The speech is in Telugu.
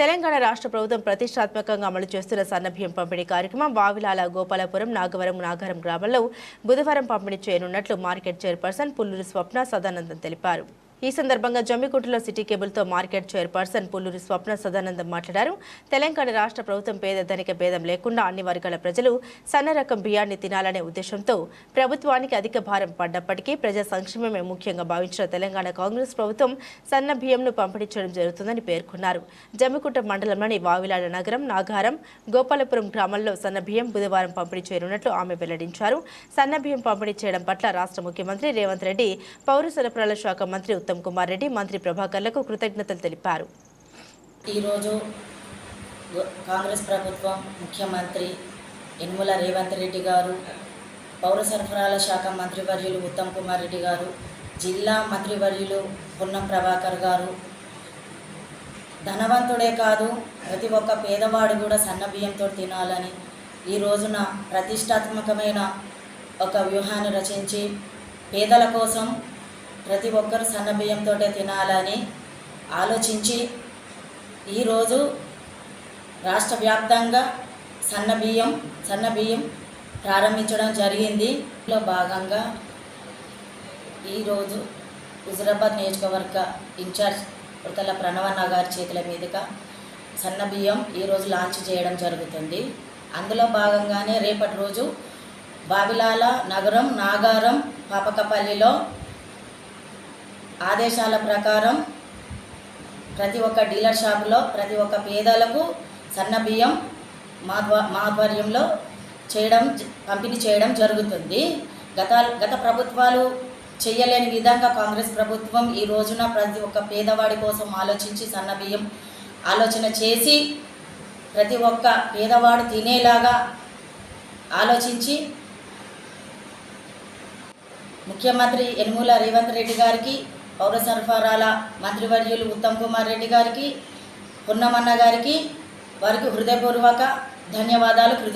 తెలంగాణ రాష్ట్ర ప్రభుత్వం ప్రతిష్టాత్మకంగా అమలు చేస్తున్న సన్నబియ్యం పంపిణీ కార్యక్రమం వావిలాల గోపాలపురం నాగవరం నాగరం గ్రామంలో బుధవారం పంపిణీ చేయనున్నట్లు మార్కెట్ చైర్పర్సన్ పుల్లూరు స్వప్న సదానందం తెలిపారు. ఈ సందర్భంగా జమ్మికుంటలో సిటీ కేబుల్తో మార్కెట్ చైర్పర్సన్ పుల్లూరి స్వప్న సదానందం మాట్లాడారు. తెలంగాణ రాష్ట్ర ప్రభుత్వం పేద ధనిక భేదం లేకుండా అన్ని వర్గాల ప్రజలు సన్న రకం బియ్యాన్ని తినాలనే ఉద్దేశంతో ప్రభుత్వానికి అధిక భారం పడ్డప్పటికీ ప్రజా సంక్షేమమే ముఖ్యంగా భావించిన తెలంగాణ కాంగ్రెస్ ప్రభుత్వం సన్న బియ్యంను పంపిణీ చేయడం జరుగుతుందని పేర్కొన్నారు. జమ్మికుంట మండలంలోని వావిలాడ నగరం నాగారం గోపాలపురం గ్రామంలో సన్న బియ్యం బుధవారం పంపిణీ చేయనున్నట్లు ఆమె వెల్లడించారు. సన్న బియ్యం పంపిణీ చేయడం పట్ల రాష్ట్ర ముఖ్యమంత్రి రేవంత్ రెడ్డి పౌర సరఫరాల శాఖ మంత్రి ఉత్తమ్ కుమార్ రెడ్డి మంత్రి ప్రభాకర్లకు కృతజ్ఞతలు తెలిపారు. ఈరోజు కాంగ్రెస్ ప్రభుత్వం ముఖ్యమంత్రి యనుమల రేవంత్ రెడ్డి గారు పౌర సరఫరాల శాఖ మంత్రివర్యులు ఉత్తమ్ కుమార్ రెడ్డి గారు జిల్లా మంత్రివర్యులు పొన్నం ప్రభాకర్ గారు. ధనవంతుడే కాదు ప్రతి ఒక్క పేదవాడు కూడా సన్న బియ్యంతో తినాలని ఈ రోజున ప్రతిష్టాత్మకమైన ఒక వ్యూహాన్ని రచించి పేదల కోసం ప్రతి ఒక్కరు సన్నబియ్యంతో తినాలని ఆలోచించి ఈరోజు రాష్ట్ర వ్యాప్తంగా సన్న బియ్యం సన్న బియ్యం ప్రారంభించడం జరిగింది. లో భాగంగా ఈరోజు హుజరాబాద్ నియోజకవర్గ ఇన్ఛార్జ్ ఉడతల ప్రణవన్న గారి చేతుల మీదుగా సన్న బియ్యం ఈరోజు లాంచ్ చేయడం జరుగుతుంది. అందులో భాగంగానే రేపటి రోజు బావిలాల నగరం నాగారం పాపకపల్లిలో ఆదేశాల ప్రకారం ప్రతి ఒక్క డీలర్ షాపులో ప్రతి ఒక్క పేదలకు సన్న బియ్యం మా ఆధ్వర్యంలో చేయడం పంపిణీ చేయడం జరుగుతుంది. గత గత ప్రభుత్వాలు చేయలేని విధంగా కాంగ్రెస్ ప్రభుత్వం ఈ రోజున ప్రతి ఒక్క పేదవాడి కోసం ఆలోచించి సన్న బియ్యం ఆలోచన చేసి ప్రతి ఒక్క పేదవాడు తినేలాగా ఆలోచించి ముఖ్యమంత్రి యనుమూల రేవంత్ రెడ్డి గారికి పౌర సరఫరాల మంత్రివర్యులు ఉత్తమ్ కుమార్ రెడ్డి గారికి పున్నమన్న గారికి వారికి హృదయపూర్వక ధన్యవాదాలు కృతజ్ఞ